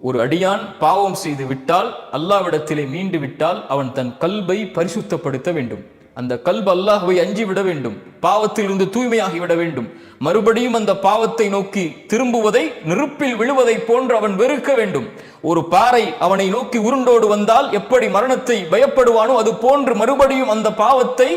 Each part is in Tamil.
ஒரு அடியான் பாவம் செய்து விட்டால் அல்லாவிடத்திலே மீண்டு விட்டால் அவன் தன் கல்பை பரிசுத்தப்படுத்த வேண்டும். அந்த கல்பு அல்லாஹுவை அஞ்சி விட வேண்டும் பாவத்திலிருந்து தூய்மையாகி விட வேண்டும். மறுபடியும் அந்த பாவத்தை நோக்கி திரும்புவதை நெருப்பில் விழுவதை போன்று அவன் வெறுக்க வேண்டும். ஒரு பாறை அவனை நோக்கி உருண்டோடு வந்தால் எப்படி மரணத்தை பயப்படுவானோ அது போன்று மறுபடியும் அந்த பாவத்தை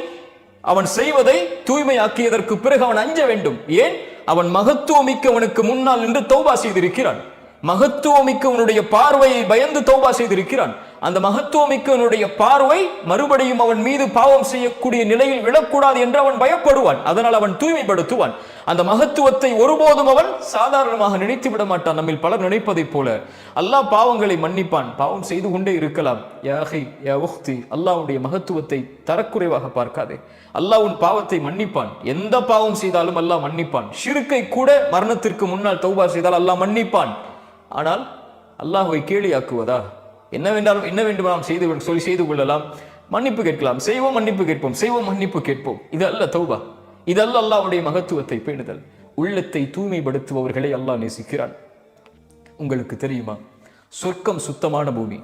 அவன் செய்வதை தூய்மையாக்கியதற்கு பிறகு அவன் அஞ்ச வேண்டும். ஏன்? அவன் மகத்துவமிக்கவனுக்கு முன்னால் நின்று தௌபா செய்திருக்கிறான். மகத்துவமிக்கவனுடைய பார்வையை பயந்து தௌபா செய்திருக்கிறான். அந்த மகத்துவமிக்கவனுடைய பார்வை மறுபடியும் அவன் மீது பாவம் செய்யக்கூடிய நிலையில் விழக்கூடாது என்று அவன் பயப்படுவான். அதனால் அவன் தூய்மைப்படுத்துவான். அந்த மகத்துவத்தை ஒருபோதும் அவன் சாதாரணமாக நினைத்து விட மாட்டான். நம்மில் பலர் நினைப்பதைப் போல அல்லாஹ் பாவங்களை மன்னிப்பான். பாவம் செய்து கொண்டே இருக்கலாம். யாஹை யா உஹ்தி அல்லாஹ்வுடைய மகத்துவத்தை தரக்குறைவாக பார்க்காதே. அல்லாஹ் உன் பாவத்தை மன்னிப்பான். எந்த பாவம் செய்தாலும் அல்லாஹ் மன்னிப்பான். ஷிருக்கை கூட மரணத்திற்கு முன்னால் தௌபா செய்தால் அல்லாஹ் மன்னிப்பான். ஆனால் அல்லாஹுவை கேலியாக்குவதா? என்ன வேண்டாலும் என்ன வேண்டும் செய்து சொல்லி செய்து கொள்ளலாம். மன்னிப்பு கேட்கலாம். செய்வோம் மன்னிப்பு கேட்போம். செய்வோம் மன்னிப்பு கேட்போம். இது அல்ல தௌபா. இது அல்ல அல்லாவுடைய மகத்துவத்தை பேணுதல். உள்ளத்தை தூய்மைப்படுத்துபவர்களை அல்லாஹ் நேசிக்கிறான். உங்களுக்கு தெரியுமா? சொர்க்கம் சுத்தமான பூமி.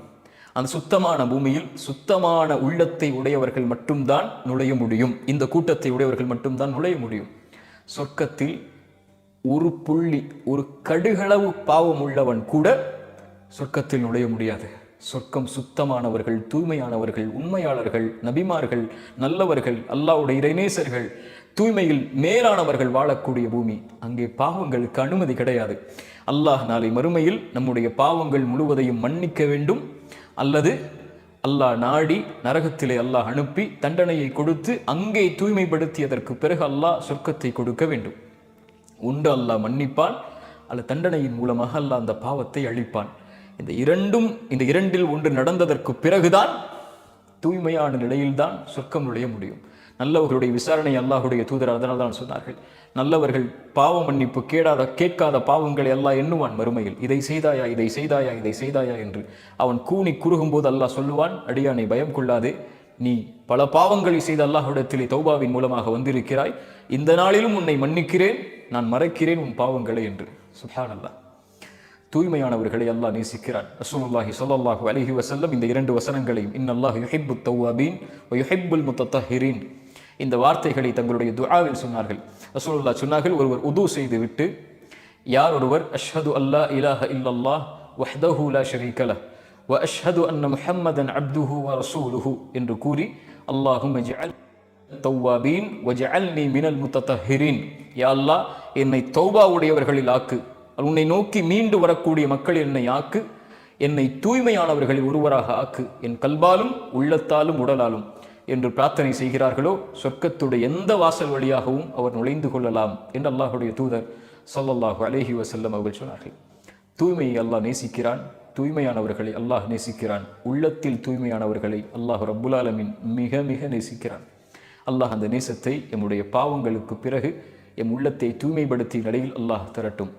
அந்த சுத்தமான பூமியில் சுத்தமான உள்ளத்தை உடையவர்கள் மட்டும்தான் நுழைய முடியும். இந்த கூட்டத்தை உடையவர்கள் மட்டும்தான் நுழைய முடியும். சொர்க்கத்தில் ஒரு புள்ளி ஒரு கடுகளவு பாவம் உள்ளவன் கூட சொர்க்கத்தில் நுழைய முடியாது. சொர்க்கம் சுத்தமானவர்கள் தூய்மையானவர்கள் உண்மையாளர்கள் நபிமார்கள் நல்லவர்கள் அல்லாஹ்வுடைய இறைநேசர்கள் தூய்மையில் மேலானவர்கள் வாழக்கூடிய பூமி. அங்கே பாவங்களுக்கு அனுமதி கிடையாது. அல்லாஹ் நாளை மறுமையில் நம்முடைய பாவங்கள் முழுவதையும் மன்னிக்க வேண்டும். அல்லது அல்லாஹ் நாடி நரகத்திலே அல்லாஹ் அனுப்பி தண்டனையை கொடுத்து அங்கே தூய்மைப்படுத்தியதற்கு பிறகு அல்லாஹ் சொர்க்கத்தை கொடுக்க வேண்டும். உண்டு அல்லாஹ் மன்னிப்பான். அல்ல தண்டனையின் மூலமாக அல்லாஹ் அந்த பாவத்தை அழிப்பான். இந்த இரண்டும் இந்த இரண்டில் ஒன்று நடந்ததற்கு பிறகுதான் தூய்மையான நிலையில்தான் சொர்க்கம் நுழைய முடியும். நல்லவர்களுடைய விசாரணை அல்லாஹுடைய தூதர் அதனால் தான் சொன்னார்கள். நல்லவர்கள் பாவ மன்னிப்பு கேடாத கேட்காத பாவங்களை எல்லாம் எண்ணுவான் மறுமையில். இதை செய்தாயா இதை செய்தாயா இதை செய்தாயா என்று அவன் கூணி குறுகும் போது அல்லாஹ் சொல்லுவான் அடியானை பயம் கொள்ளாதே. நீ பல பாவங்களை செய்த அல்லாஹுடத்திலே தௌபாவின் மூலமாக வந்திருக்கிறாய். இந்த நாளிலும் உன்னை மன்னிக்கிறேன். நான் மறைக்கிறேன் உன் பாவங்களை என்று. சுப்ஹான் அல்லாஹ் தூய்மையானவர்களை அல்லாஹ் நேசிக்கிறான். ரசூலுல்லாஹி ஸல்லல்லாஹு அலஹி வசல்லம் இந்த இரண்டு வசனங்களையும் இன்னல்லாஹ் யுஹிப்பு தௌவாபீன் வ யுஹிப்புல் முத்தத்தஹிரீன். இந்த வார்த்தைகளை தங்களுடைய துஆவில் சொன்னார்கள். ரசூலுல்லாஹ் சொன்னார்கள் ஒருவர் உது செய்துவிட்டு யார் ஒருவர் அஷ்ஹது அல்லா இலாஹ இல்லல்லாஹ் வஹ்தஹு லா ஷரீக வ அஷ்ஹது அன்ன முஹம்மதன் அப்துஹு வ ரசூலுஹு என்று கூறி அல்லாஹும் ஜஅல் தௌவாபீன் வஜஅல்னி மினல் முத்தத்தஹிரீன் யா அல்லாஹ் என்னை தௌபா உடையவர்களில் ஆக்கு. உன்னை நோக்கி மீண்டு வரக்கூடிய மக்கள் என்னை ஆக்கு. என்னை தூய்மையானவர்களில் ஒருவராக ஆக்கு. என் கல்பாலும் உள்ளத்தாலும் உடலாலும். என்று பிரார்த்தனை செய்கிறார்களோ சொர்க்கத்துடைய எந்த வாசல் வழியாகவும் அவர் நுழைந்து கொள்ளலாம் என்று அல்லாஹுடைய தூதர் சொல்லல்லாஹு அலேஹி வசல்லம் அவர்கள் சொன்னார்கள். தூய்மையை அல்லாஹ் நேசிக்கிறான். தூய்மையானவர்களை அல்லாஹ் நேசிக்கிறான். உள்ளத்தில் தூய்மையானவர்களை அல்லாஹ் ரப்புல் மிக மிக நேசிக்கிறான். அல்லாஹ் அந்த நேசத்தை எம்முடைய பாவங்களுக்கு பிறகு எம் உள்ளத்தை தூய்மைப்படுத்திய நிலையில் அல்லாஹ் தரட்டும்.